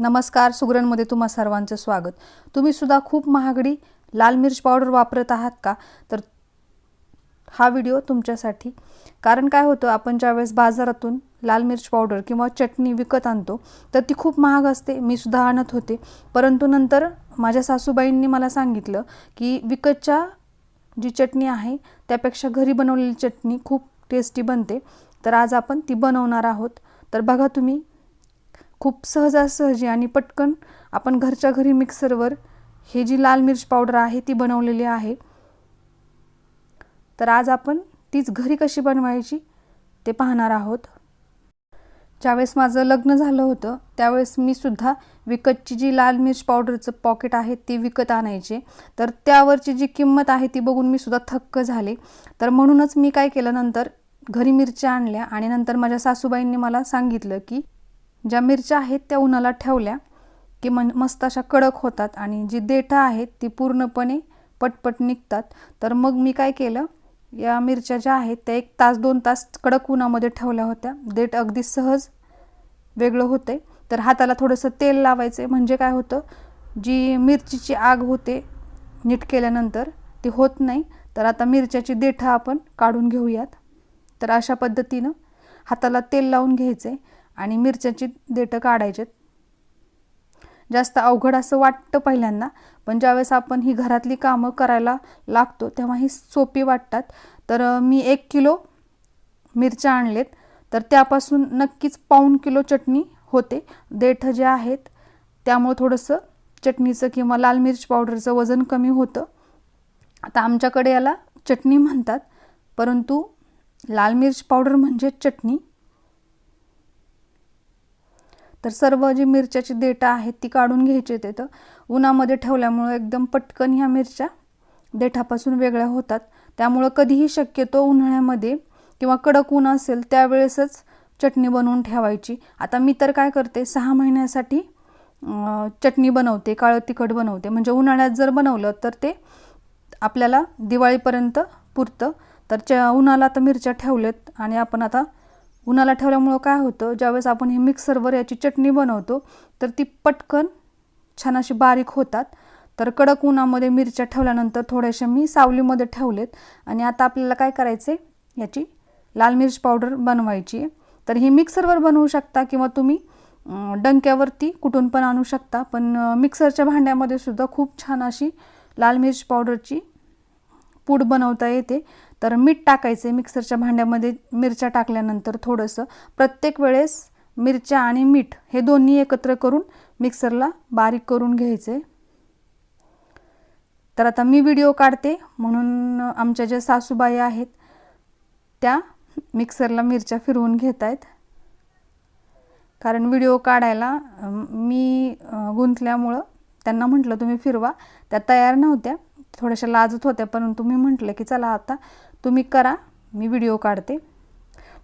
नमस्कार सुगरणमध्ये तुम्हा सर्वांचं स्वागत. तुम्ही सुद्धा खूप महागडी लाल मिर्च पावडर वापरत आहात का? तर हा व्हिडिओ तुमच्यासाठी. कारण काय होतं आपण ज्यावेळेस बाजारातून लाल मिर्च पावडर किंवा चटणी विकत आणतो तर ती खूप महाग असते. मी सुद्धा आणत होते. परंतु नंतर माझ्या सासूबाईंनी मला सांगितलं की विकतच्या जी चटणी आहे त्यापेक्षा घरी बनवलेली चटणी खूप टेस्टी बनते. तर आज आपण ती बनवणार आहोत. तर बघा तुम्ही खूप सहजासहजी आणि पटकन आपण घरच्या घरी मिक्सरवर हे जी लाल मिर्च पावडर आहे ती बनवलेली आहे. तर आज आपण तीच घरी कशी बनवायची ते पाहणार आहोत. ज्यावेळेस माझं लग्न झालं होतं त्यावेळेस मी सुद्धा विकतची जी लाल मिर्च पावडरचं पॉकेट आहे ती विकत आणायचे. तर त्यावरची जी किंमत आहे ती बघून मी सुद्धा थक्क झाले. तर म्हणूनच मी काय केलं नंतर घरी मिरच्या आणल्या आणि नंतर माझ्या सासूबाईंनी मला सांगितलं की ज्या मिरच्या आहेत त्या उन्हाला ठेवल्या की मन मस्त अशा कडक होतात आणि जी देठं आहेत ती पूर्णपणे पटपट निघतात. तर मग मी काय केलं या मिरच्या ज्या आहेत त्या एक तास दोन तास कडक उन्हामध्ये ठेवल्या होत्या. देठ अगदी सहज वेगळं होते. तर हाताला थोडंसं तेल लावायचे. म्हणजे काय होतं जी मिरचीची आग होते नीट केल्यानंतर ती होत नाही. तर आता मिरच्याची देठं आपण काढून घेऊयात. तर अशा पद्धतीनं हाताला तेल लावून घ्यायचे. आणि मिरच्याची देठं काढायचेत. जास्त अवघड असं वाटतं पहिल्यांदा पण ज्यावेळेस आपण ही घरातली कामं करायला लागतो तेव्हा ही सोपी वाटतात. तर मी एक किलो मिरच्या आणलेत. तर त्यापासून नक्कीच पाऊण किलो चटणी होते. देठं जे आहेत त्यामुळं थोडंसं चटणीचं किंवा लाल मिरच पावडरचं वजन कमी होतं. आता आमच्याकडे याला चटणी म्हणतात परंतु लाल मिरच पावडर म्हणजे चटणी. तर सर्व जी मिरच्याची देठा आहेत ती काढून घ्यायची तिथं उन्हामध्ये ठेवल्यामुळं एकदम पटकन ह्या मिरच्या देठापासून वेगळ्या होतात. त्यामुळं कधीही शक्यतो उन्हाळ्यामध्ये किंवा कडक ऊन असेल त्यावेळेसच चटणी बनवून ठेवायची. आता मी तर काय करते सहा महिन्यासाठी चटणी बनवते काळं तिखट बनवते. म्हणजे उन्हाळ्यात जर बनवलं तर ते आपल्याला दिवाळीपर्यंत पुरतं. तर च उन्हाला आता मिरच्या ठेवलेत आणि आपण आता उन्हाला ठेवल्यामुळं काय होतं ज्यावेळेस आपण हे मिक्सरवर याची चटणी बनवतो तर ती पटकन छान अशी बारीक होतात. तर कडक उन्हामध्ये मिरच्या ठेवल्यानंतर थोड्याशा मी सावलीमध्ये ठेवलेत आणि आता आपल्याला काय करायचे याची लाल मिरच पावडर बनवायची आहे. तर ही मिक्सरवर बनवू शकता किंवा तुम्ही डंक्यावरती कुठून पण आणू शकता. पण मिक्सरच्या भांड्यामध्ये सुद्धा खूप छान अशी लाल मिरच पावडरची पूड बनवता येते. तर मीठ टाकायचे मिक्सरच्या भांड्यामध्ये मिरच्या टाकल्यानंतर थोडंसं प्रत्येक वेळेस मिरच्या आणि मीठ हे दोन्ही एकत्र करून मिक्सरला बारीक करून घ्यायचे. तर आता मी व्हिडिओ काढते म्हणून आमच्या ज्या सासूबाई आहेत त्या मिक्सरला मिरच्या फिरवून घेत आहेत कारण व्हिडिओ काढायला मी गुंतल्यामुळं त्यांना म्हटलं तुम्ही फिरवा. त्या तयार नव्हत्या थोड्याशा लाजत होत्या परंतु मी म्हटलं की चला आता तुम्ही करा मी व्हिडिओ काढते.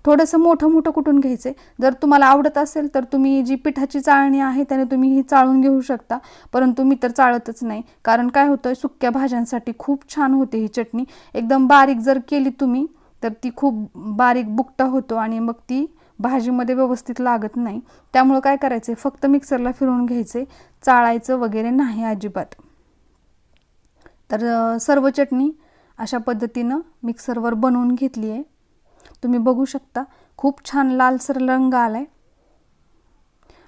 थोडंसं मोठं मोठं कुठून घ्यायचे जर तुम्हाला आवडत असेल तर तुम्ही जी पिठाची चाळणी आहे त्याने तुम्ही ही चाळून घेऊ शकता. परंतु मी तर चाळतच नाही. कारण काय होतं सुक्या भाज्यांसाठी खूप छान होते ही चटणी. एकदम बारीक जर केली तुम्ही तर ती खूप बारीक बुकटा होतो आणि मग ती भाजीमध्ये व्यवस्थित लागत नाही. त्यामुळं काय करायचं फक्त मिक्सरला फिरवून घ्यायचे चाळायचं वगैरे नाही अजिबात. तर सर्व चटणी अशा पद्धतीनं मिक्सरवर बनवून घेतली आहे. तुम्ही बघू शकता खूप छान लालसर रंग आला आहे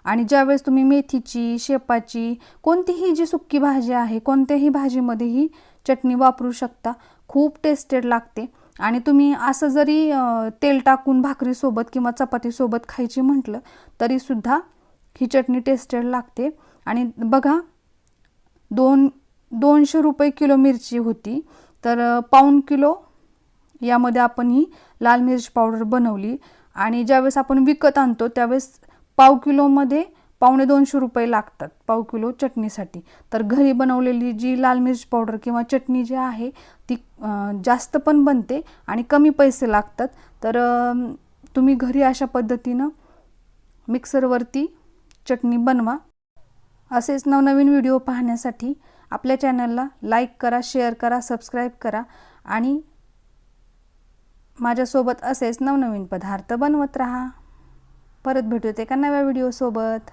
आणि ज्यावेळेस तुम्ही मेथीची शेपाची कोणतीही जी सुक्की भाजी आहे कोणत्याही भाजीमध्ये ही चटणी वापरू शकता खूप टेस्टेड लागते. आणि तुम्ही असं जरी तेल टाकून भाकरीसोबत किंवा चपातीसोबत खायची म्हटलं तरीसुद्धा ही चटणी टेस्टेड लागते. आणि बघा दोन दोनशे रुपये किलो मिरची होती. तर पाऊण किलो यामध्ये आपण ही लाल मिरची पावडर बनवली आणि ज्यावेळेस आपण विकत आणतो त्यावेळेस पाव किलोमध्ये पावणे दोनशे रुपये लागतात पाव किलो चटणीसाठी. तर घरी बनवलेली जी लाल मिरची पावडर किंवा चटणी जी आहे ती जास्त पण बनते आणि कमी पैसे लागतात. तर तुम्ही घरी अशा पद्धतीनं मिक्सरवरती चटणी बनवा. असेच नवनवीन व्हिडिओ पाहण्यासाठी आपल्या चॅनलला लाईक करा शेअर करा सबस्क्राईब करा आणि माझ्यासोबत असेच नवनवीन पदार्थ बनवत राहा. परत भेटू एका नव्या व्हिडिओसोबत.